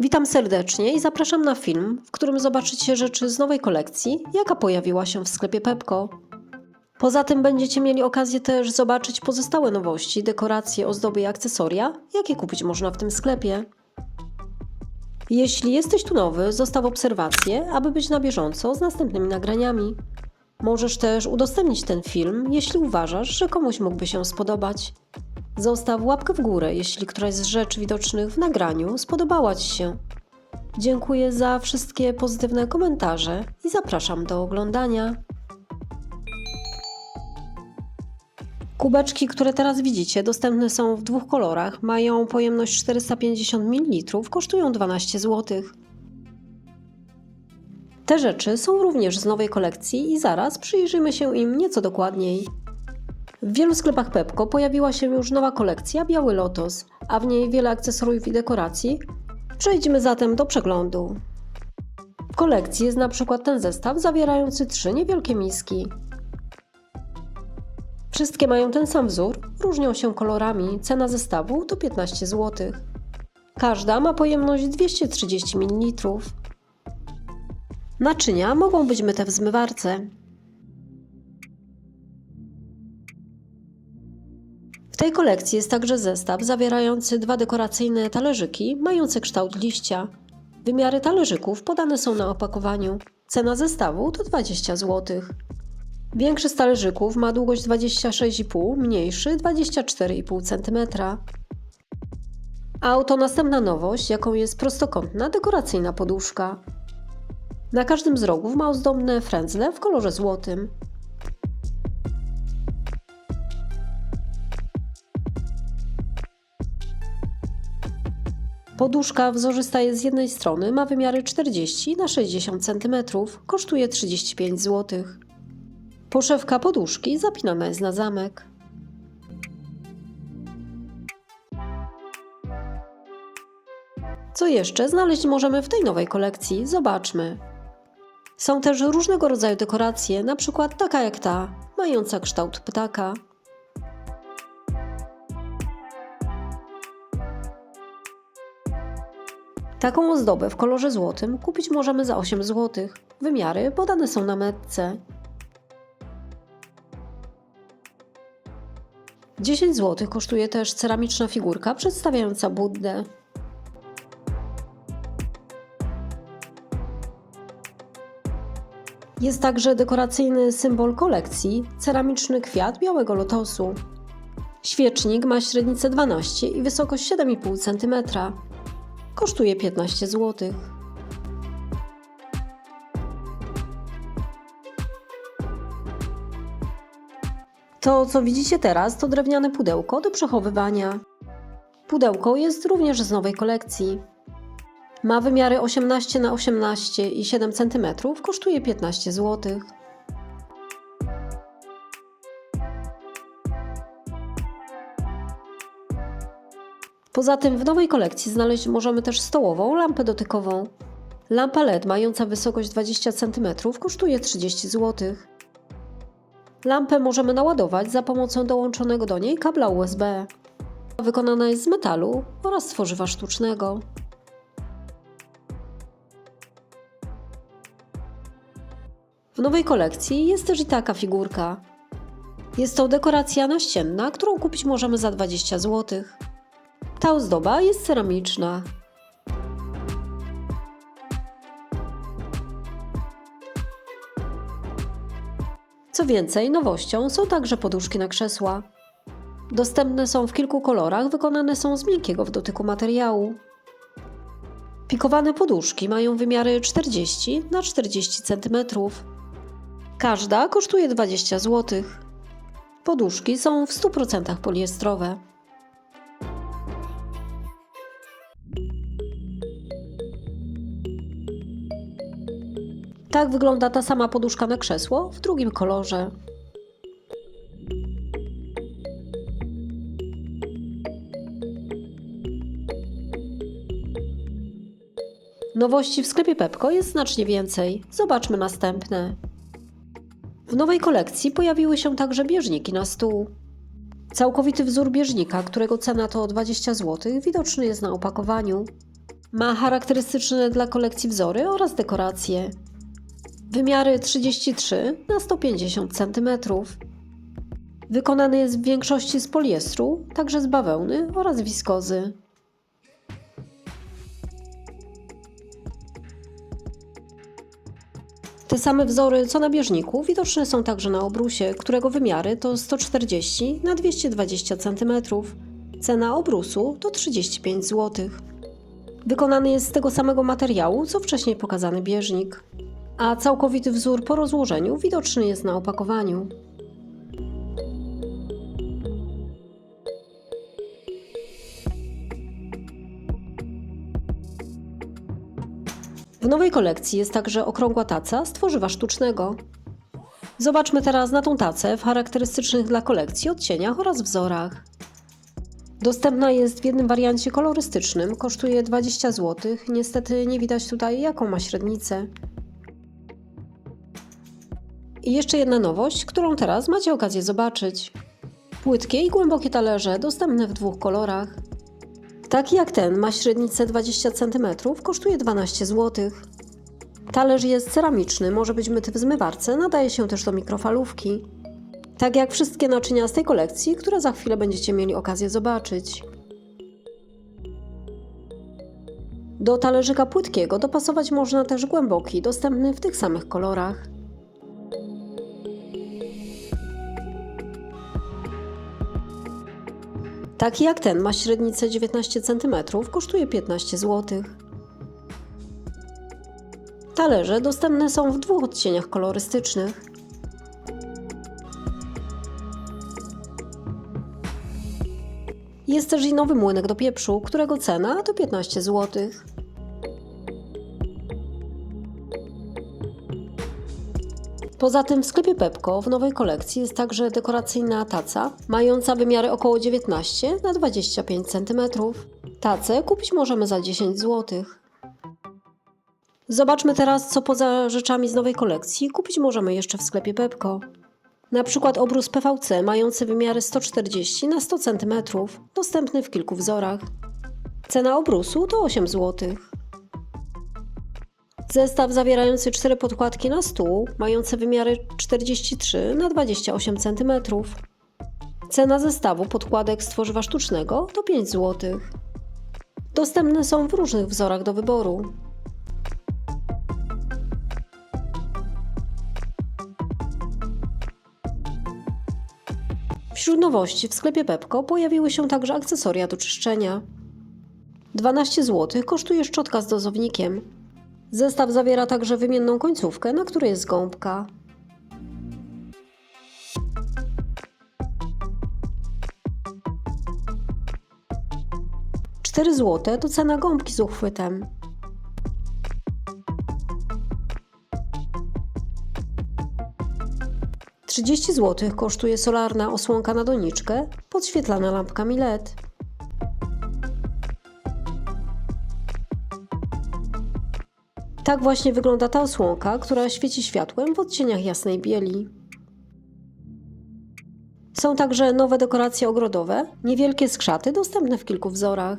Witam serdecznie i zapraszam na film, w którym zobaczycie rzeczy z nowej kolekcji, jaka pojawiła się w sklepie Pepko. Poza tym będziecie mieli okazję też zobaczyć pozostałe nowości, dekoracje, ozdoby i akcesoria, jakie kupić można w tym sklepie. Jeśli jesteś tu nowy, zostaw obserwację, aby być na bieżąco z następnymi nagraniami. Możesz też udostępnić ten film, jeśli uważasz, że komuś mógłby się spodobać. Zostaw łapkę w górę, jeśli któraś z rzeczy widocznych w nagraniu spodobała Ci się. Dziękuję za wszystkie pozytywne komentarze i zapraszam do oglądania. Kubeczki, które teraz widzicie, dostępne są w dwóch kolorach, mają pojemność 450 ml, kosztują 12 zł. Te rzeczy są również z nowej kolekcji i zaraz przyjrzymy się im nieco dokładniej. W wielu sklepach Pepko pojawiła się już nowa kolekcja Biały Lotos, a w niej wiele akcesoriów i dekoracji. Przejdźmy zatem do przeglądu. W kolekcji jest na przykład ten zestaw zawierający trzy niewielkie miski. Wszystkie mają ten sam wzór, różnią się kolorami, cena zestawu to 15 zł. Każda ma pojemność 230 ml. Naczynia mogą być myte w zmywarce. W tej kolekcji jest także zestaw zawierający dwa dekoracyjne talerzyki mające kształt liścia. Wymiary talerzyków podane są na opakowaniu. Cena zestawu to 20 zł. Większy z talerzyków ma długość 26,5, mniejszy 24,5 cm. A oto następna nowość, jaką jest prostokątna dekoracyjna poduszka. Na każdym z rogów ma ozdobne frędzle w kolorze złotym. Poduszka wzorzysta jest z jednej strony, ma wymiary 40 na 60 cm, kosztuje 35 zł. Poszewka poduszki zapinana jest na zamek. Co jeszcze znaleźć możemy w tej nowej kolekcji? Zobaczmy. Są też różnego rodzaju dekoracje, na przykład taka jak ta, mająca kształt ptaka. Taką ozdobę w kolorze złotym kupić możemy za 8 zł. Wymiary podane są na metce. 10 zł kosztuje też ceramiczna figurka przedstawiająca Buddę. Jest także dekoracyjny symbol kolekcji ceramiczny kwiat białego lotosu. Świecznik ma średnicę 12 i wysokość 7,5 cm. Kosztuje 15 zł. To, co widzicie teraz, to drewniane pudełko do przechowywania. Pudełko jest również z nowej kolekcji. Ma wymiary 18 na 18 i 7 cm, kosztuje 15 zł. Poza tym w nowej kolekcji znaleźć możemy też stołową lampę dotykową. Lampa LED mająca wysokość 20 cm kosztuje 30 zł. Lampę możemy naładować za pomocą dołączonego do niej kabla USB. Wykonana jest z metalu oraz tworzywa sztucznego. W nowej kolekcji jest też i taka figurka. Jest to dekoracja naścienna, którą kupić możemy za 20 zł. Ta ozdoba jest ceramiczna. Co więcej, nowością są także poduszki na krzesła. Dostępne są w kilku kolorach, wykonane są z miękkiego w dotyku materiału. Pikowane poduszki mają wymiary 40 na 40 cm. Każda kosztuje 20 zł. Poduszki są w 100% poliestrowe. Tak wygląda ta sama poduszka na krzesło w drugim kolorze. Nowości w sklepie Pepko jest znacznie więcej. Zobaczmy następne. W nowej kolekcji pojawiły się także bieżniki na stół. Całkowity wzór bieżnika, którego cena to 20 zł, widoczny jest na opakowaniu. Ma charakterystyczne dla kolekcji wzory oraz dekoracje. Wymiary 33 na 150 cm. Wykonany jest w większości z poliestru, także z bawełny oraz wiskozy. Te same wzory co na bieżniku widoczne są także na obrusie, którego wymiary to 140 na 220 cm. Cena obrusu to 35 zł. Wykonany jest z tego samego materiału co wcześniej pokazany bieżnik, a całkowity wzór po rozłożeniu widoczny jest na opakowaniu. W nowej kolekcji jest także okrągła taca z tworzywa sztucznego. Zobaczmy teraz na tą tacę w charakterystycznych dla kolekcji odcieniach oraz wzorach. Dostępna jest w jednym wariancie kolorystycznym, kosztuje 20 zł. Niestety nie widać tutaj jaką ma średnicę. I jeszcze jedna nowość, którą teraz macie okazję zobaczyć. Płytkie i głębokie talerze dostępne w dwóch kolorach. Taki jak ten ma średnicę 20 cm, kosztuje 12 zł. Talerz jest ceramiczny, może być myty w zmywarce, nadaje się też do mikrofalówki. Tak jak wszystkie naczynia z tej kolekcji, które za chwilę będziecie mieli okazję zobaczyć. Do talerzyka płytkiego dopasować można też głęboki, dostępny w tych samych kolorach. Taki jak ten ma średnicę 19 cm, kosztuje 15 zł. Talerze dostępne są w dwóch odcieniach kolorystycznych. Jest też i nowy młynek do pieprzu, którego cena to 15 zł. Poza tym w sklepie Pepko w nowej kolekcji jest także dekoracyjna taca, mająca wymiary około 19 na 25 cm. Tacę kupić możemy za 10 zł. Zobaczmy teraz, co poza rzeczami z nowej kolekcji kupić możemy jeszcze w sklepie Pepko. Na przykład obrus PVC mający wymiary 140 na 100 cm, dostępny w kilku wzorach. Cena obrusu to 8 zł. Zestaw zawierający 4 podkładki na stół, mające wymiary 43 na 28 cm. Cena zestawu podkładek z tworzywa sztucznego to 5 zł. Dostępne są w różnych wzorach do wyboru. Wśród nowości w sklepie Pepko pojawiły się także akcesoria do czyszczenia. 12 zł kosztuje szczotka z dozownikiem. Zestaw zawiera także wymienną końcówkę, na której jest gąbka. Cztery złote to cena gąbki z uchwytem. Trzydzieści złotych kosztuje solarna osłonka na doniczkę, podświetlana lampkami LED. Tak właśnie wygląda ta osłonka, która świeci światłem w odcieniach jasnej bieli. Są także nowe dekoracje ogrodowe, niewielkie skrzaty dostępne w kilku wzorach.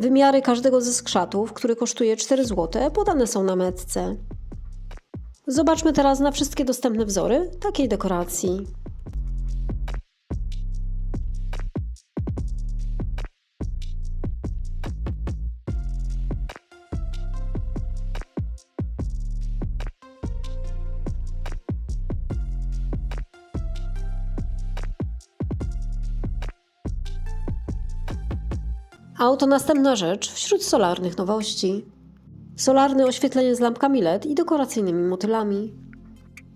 Wymiary każdego ze skrzatów, który kosztuje 4 zł, podane są na metce. Zobaczmy teraz na wszystkie dostępne wzory takiej dekoracji. A oto następna rzecz wśród solarnych nowości. Solarne oświetlenie z lampkami LED i dekoracyjnymi motylami.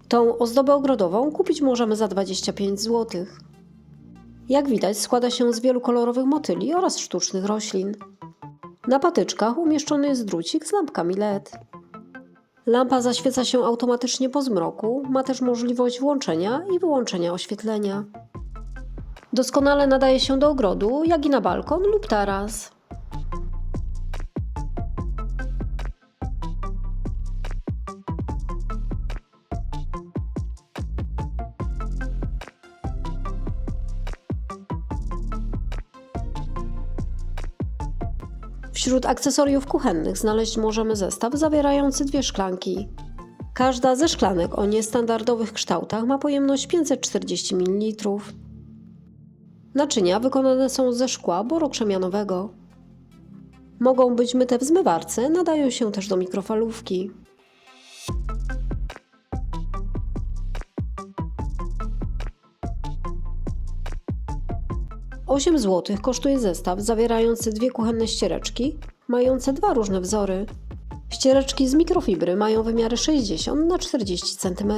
Tą ozdobę ogrodową kupić możemy za 25 zł. Jak widać składa się z wielu kolorowych motyli oraz sztucznych roślin. Na patyczkach umieszczony jest drucik z lampkami LED. Lampa zaświeca się automatycznie po zmroku, ma też możliwość włączenia i wyłączenia oświetlenia. Doskonale nadaje się do ogrodu, jak i na balkon lub taras. Wśród akcesoriów kuchennych znaleźć możemy zestaw zawierający dwie szklanki. Każda ze szklanek o niestandardowych kształtach ma pojemność 540 ml. Naczynia wykonane są ze szkła borokrzemianowego. Mogą być myte w zmywarce, nadają się też do mikrofalówki. 8 zł kosztuje zestaw zawierający dwie kuchenne ściereczki, mające dwa różne wzory. Ściereczki z mikrofibry mają wymiary 60 na 40 cm.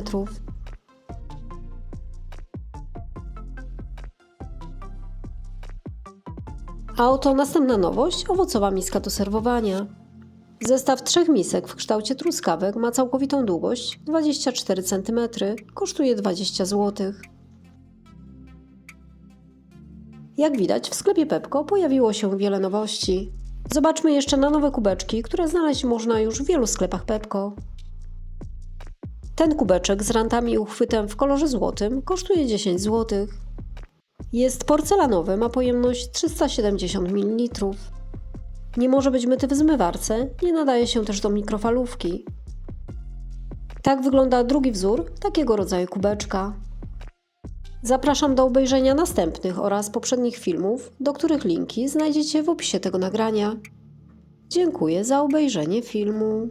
A oto następna nowość owocowa miska do serwowania. Zestaw trzech misek w kształcie truskawek ma całkowitą długość 24 cm, kosztuje 20 zł. Jak widać, w sklepie Pepko pojawiło się wiele nowości. Zobaczmy jeszcze na nowe kubeczki, które znaleźć można już w wielu sklepach Pepko. Ten kubeczek z rantami i uchwytem w kolorze złotym kosztuje 10 zł. Jest porcelanowy, ma pojemność 370 ml. Nie może być myty w zmywarce, nie nadaje się też do mikrofalówki. Tak wygląda drugi wzór takiego rodzaju kubeczka. Zapraszam do obejrzenia następnych oraz poprzednich filmów, do których linki znajdziecie w opisie tego nagrania. Dziękuję za obejrzenie filmu.